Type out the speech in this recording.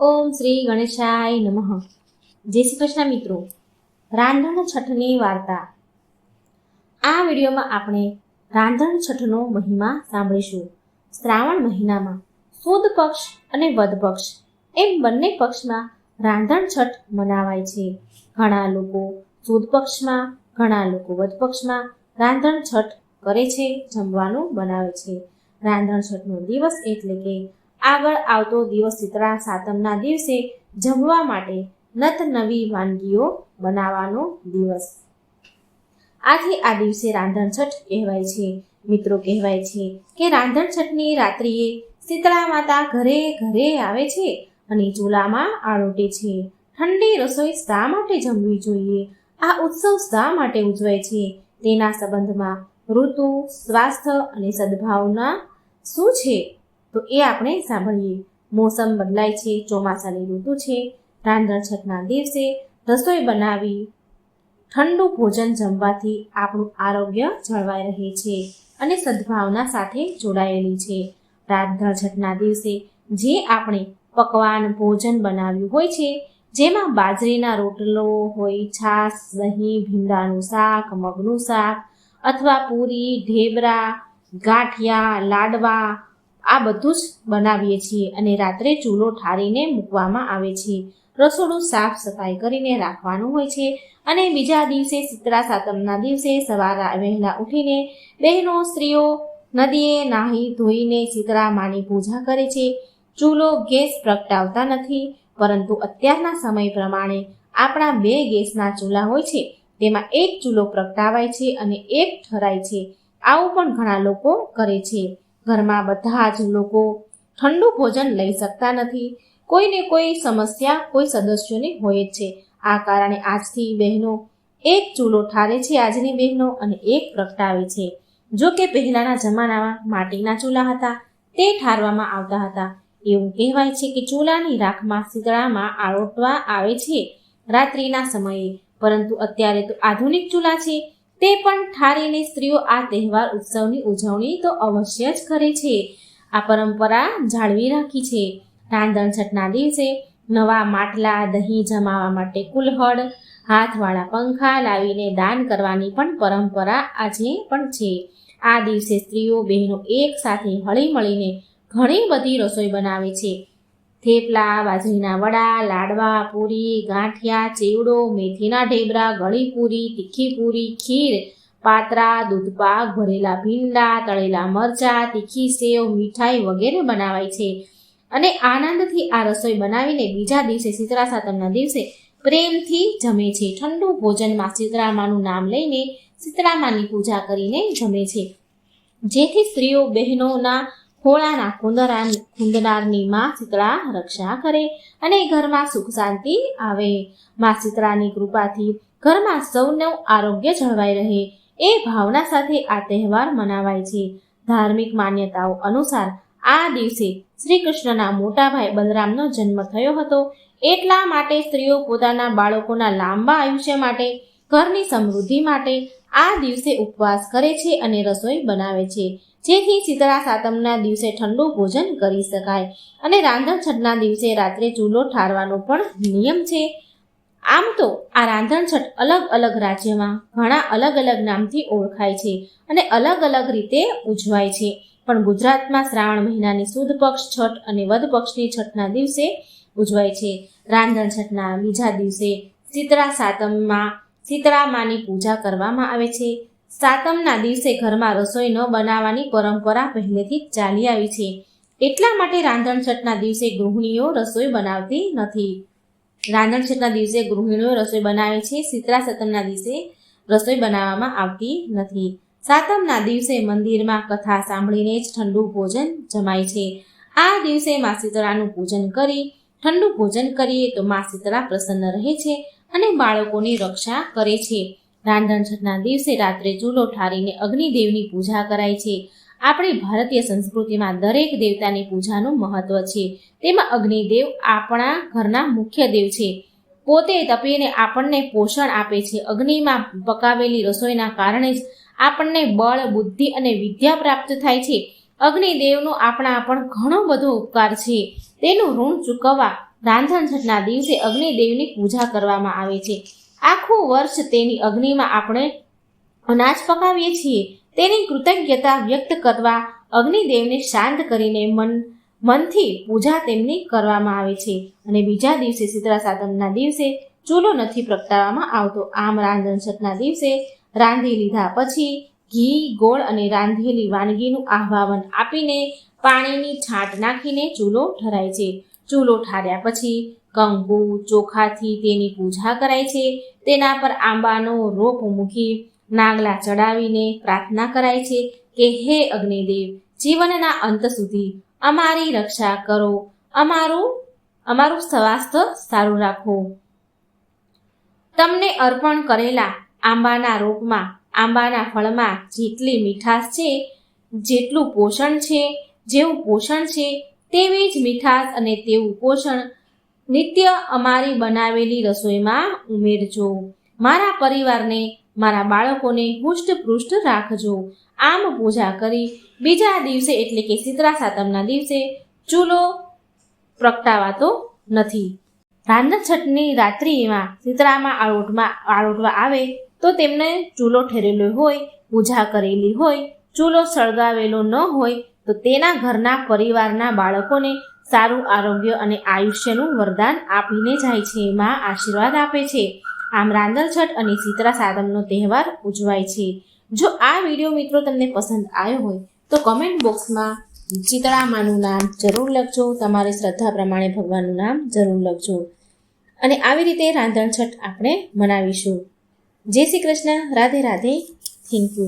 ઓમ શ્રી ગણેશાય નમઃ. જય શ્રી કૃષ્ણ મિત્રો. રાંધણ છઠની વાર્તા. આ વિડીયોમાં આપણે રાંધણ છઠનો મહિમા સાંભળીશું. શ્રાવણ મહિનામાં સુદ પક્ષ અને વદ પક્ષ એમ બંને પક્ષમાં રાંધણ છઠ મનાવાય છે. ઘણા લોકો સુદ પક્ષમાં, ઘણા લોકો વદ પક્ષમાં રાંધણ છઠ કરે છે, જમવાનું બનાવે છે. રાંધણ છઠનો દિવસ એટલે કે આગળ આવતો દિવસ શીતળા સાતમના દિવસે જમવા માટે નત નવી વાનગીઓ બનાવવાનો દિવસ. આથી આ દિવસે રાંધણ છઠ કહેવાય છે. મિત્રો કહેવાય છે કે રાંધણ છઠની રાત્રિએ શીતળા માતા ઘરે ઘરે આવે છે અને ચૂલામાં આળોટે છે. ઠંડી રસોઈ શા માટે જમવી જોઈએ? આ ઉત્સવ શા માટે ઉજવાય છે? તેના સંબંધમાં ઋતુ, સ્વાસ્થ્ય અને સદભાવના શું છે? તો એ આપણે સાંભળીએ. મોસમ બદલાય છે, ચોમાસાની ઋતુ છે, રાંધણ છઠના દિવસે રસોઈ બનાવી ઠંડુ ભોજન જમવાથી આપણું આરોગ્ય જળવાઈ રહે છે અને સદભાવના સાથે જોડાયેલી છે. રાંધણ છઠના દિવસે જે આપણે પકવાન ભોજન બનાવ્યું હોય છે, જેમાં બાજરીના રોટલો હોય, છાશ, દહીં, ભીંડાનું શાક, મગનું શાક અથવા પૂરી, ઢેબરા, ગાંઠિયા, લાડવા આ બધું જ બનાવીએ છીએ અને રાત્રે ચૂલો ઠારીને મૂકવામાં આવે છે. રસોડું સાફ સફાઈ કરીને રાખવાનું હોય છે અને બીજા દિવસે શીતળા સાતમના દિવસે સવારે વહેલા ઉઠીને બહેનો, સ્ત્રીઓ નદીએ નાહી ધોઈને શીતળા માની પૂજા કરે છે. ચૂલો ગેસ પ્રગટાવતા નથી, પરંતુ અત્યારના સમય પ્રમાણે આપણા બે ગેસના ચૂલા હોય છે, તેમાં એક ચૂલો પ્રગટાવાય છે અને એક ઠરાય છે. આવું પણ ઘણા લોકો કરે છે. ઘરમાં બધા જ લોકો ઠંડુ ભોજન લઈ શકતા નથી. કોઈને કોઈ સમસ્યા કોઈ સદસ્યોની હોય જ છે. આ કારણે આજથી બહેનો એક ચૂલો ઠારે છે આજની બહેનો અને એક પ્રગટાવે છે. જો કે પહેલાના જમાનામાં માટીના ચૂલા હતા, તે ઠારવામાં આવતા હતા. એવું કહેવાય છે કે ચૂલાની રાખમાં શીતળામાં આળોટવા આવે છે રાત્રિના સમયે. પરંતુ અત્યારે તો આધુનિક ચૂલા છે. તે પણ ઠારીને સ્ત્રીઓ આ તહેવાર ઉત્સવની ઉજવણી તો અવશ્ય જ કરે છે. આ પરંપરા જાળવી રાખી છે. રાંધણ છઠના દિવસે નવા માટલા, દહીં જમાવા માટે કુલહળ હાથવાળા પંખા લાવીને દાન કરવાની પણ પરંપરા આજે પણ છે. આ દિવસે સ્ત્રીઓ બહેનો એક સાથે હળી મળીને ઘણી બધી રસોઈ બનાવે છે. થેપલા, બાજરીના વડા, લાડવા, પૂરી, ગાંઠિયા, ચેવડો, મેથીના ઢેબરા ગળી પૂરી તીખી પૂરી ખીર, પાતરા, દૂધપાક, ભરેલા ભીંડા, તળેલા મરચા, તીખી સેવ, મીઠાઈ વગેરે બનાવાય છે. અને આનંદથી આ રસોઈ બનાવીને બીજા દિવસે શીતળા સાતમના દિવસે પ્રેમથી જમે છે. ઠંડુ ભોજનમાં શીતળામાનું નામ લઈને શીતળામાની પૂજા કરીને જમે છે. જેથી સ્ત્રીઓ બહેનોના ખોળાના કુંદરા કુંદનારની માં શીતળા રક્ષા કરે અને ઘરમાં સુખ શાંતિ આવે. માં શીતળાની કૃપાથી ઘરમાં સૌનું આરોગ્ય જળવાઈ રહે. એ ભાવના સાથે આ તહેવાર મનાવાય છે. ધાર્મિક માન્યતાઓ અનુસાર આ દિવસે શ્રી કૃષ્ણના મોટા ભાઈ બલરામનો જન્મ થયો હતો. એટલા માટે સ્ત્રીઓ પોતાના બાળકોના લાંબા આયુષ્ય માટે ઘરની સમૃદ્ધિ માટે આ દિવસે ઉપવાસ કરે છે અને રસોઈ બનાવે છે. જેથી શીતળા સાતમના દિવસે ઠંડુ ભોજન કરી શકાય અને રાંધણ છઠના દિવસે રાત્રે ચૂલો ઠારવાનો પણ નિયમ છે. આમ તો આ રાંધણ છઠ અલગ અલગ રાજ્યમાં ઘણા અલગ અલગ નામથી ઓળખાય છે અને અલગ અલગ રીતે ઉજવાય છે. પણ ગુજરાતમાં શ્રાવણ મહિનાની સુદ પક્ષ છઠ અને વદ પક્ષની છઠના દિવસે ઉજવાય છે. રાંધણ છઠના બીજા દિવસે શીતળા સાતમમાં શીતળા માની પૂજા કરવામાં આવે છે. સાતમના દિવસે ઘરમાં રસોઈ ન બનાવવાની પરંપરા પહેલેથી જ ચાલી આવી છે. એટલા માટે રાંધણ છઠના દિવસે ગૃહિણીઓ રસોઈ બનાવતી નથી. રાંધણ છઠના દિવસે ગૃહિણીઓ રસોઈ બનાવે છે. શીતળા સતમના દિવસે રસોઈ બનાવવામાં આવતી નથી. સાતમના દિવસે મંદિરમાં કથા સાંભળીને જ ઠંડુ ભોજન જમાય છે. આ દિવસે મા શીતળાનું પૂજન કરી ઠંડુ ભોજન કરીએ તો મા શીતળા પ્રસન્ન રહે છે. અને બાળકોની રક્ષા કરે છે. રાંધણછઠના દિવસે રાત્રે ચૂલો ઠારીને અગ્નિદેવની પૂજા કરાય છે. આપણી ભારતીય સંસ્કૃતિમાં દરેક દેવતાની પૂજાનું મહત્વ છે. તેમાં અગ્નિદેવ આપણા ઘરના મુખ્ય દેવ છે. પોતે તપીને આપણને પોષણ આપે છે. અગ્નિમાં પકાવેલી રસોઈના કારણે જ આપણને બળ, બુદ્ધિ અને વિદ્યા પ્રાપ્ત થાય છે. અગ્નિદેવનો આપણા પણ ઘણો બધો ઉપકાર છે. તેનું ઋણ ચૂકવવા રાંધણ છઠના દિવસે અગ્નિદેવની પૂજા કરવામાં આવે છે. આખું વર્ષ તેની અગ્નિમાં આપણે અનાજ પકાવીએ છીએ. તેની કૃતજ્ઞતા વ્યક્ત કરવા અગ્નિદેવને શાંત કરીને મન, મનથી પૂજા તેમની કરવામાં આવે છે. અને બીજા દિવસે શીતળા સાતમના દિવસે ચૂલો નથી પ્રગટાવવામાં આવતો. આમ રાંધણ છઠના દિવસે રાંધી લીધા પછી ઘી, ગોળ અને રાંધેલી વાનગીનું આહ્વાન આપીને પાણીની છાંટ નાખીને ચૂલો ઠરાય છે. ચૂલો ઠાર્યા પછી કંકુ ચોખાથી તેની પૂજા કરાય છે. તેના પર આંબાનો રોપ મૂકી નાગલા ચડાવીને પ્રાર્થના કરાય છે કે હે અગ્નિદેવ, જીવનના અંત સુધી અમારી રક્ષા કરો. અમારું અમારું સ્વાસ્થ્ય સારું રાખો. તમને અર્પણ કરેલા આંબાના રોપમાં, આંબાના ફળમાં જેટલી મીઠાશ છે, જેટલું પોષણ છે, જેવું પોષણ છે તેવી જ મીઠાશ અને તેવું પોષણ નિત્ય અમારી બનાવેલી રસોઈમાં ઉમેરજો. મારા પરિવારને, મારા બાળકોને હુષ્ટપૃષ્ટ રાખજો. આમ પૂજા કરી બીજા દિવસે એટલે કે શીતળા સાતમના દિવસે ચૂલો પ્રગટાવાતો નથી. રાંધણ છઠની રાત્રિમાં શીતળામાં આળોટમાં આળોટવા આવે તો તેમને ચૂલો ઠેરેલો હોય, પૂજા કરેલી હોય, ચૂલો સળગાવેલો ન હોય તો તેના ઘરના પરિવારના બાળકોને સારું આરોગ્ય અને આયુષ્યનું વરદાન આપીને જાય છે. માં આશીર્વાદ આપે છે. આમ રાંદલ છઠ અને શીતળા સાતમનો તહેવાર ઉજવાય છે. જો આ વીડિયો મિત્રો તમને પસંદ આવ્યો હોય, તો કમેન્ટ બોક્સમાં શીતળામાનું નામ જરૂર લખજો. તમારી શ્રદ્ધા પ્રમાણે ભગવાનનું નામ જરૂર લખજો. અને આવી રીતે રાંધણ છઠ આપણે મનાવીશું. જય શ્રી કૃષ્ણ. રાધે રાધે. Thank you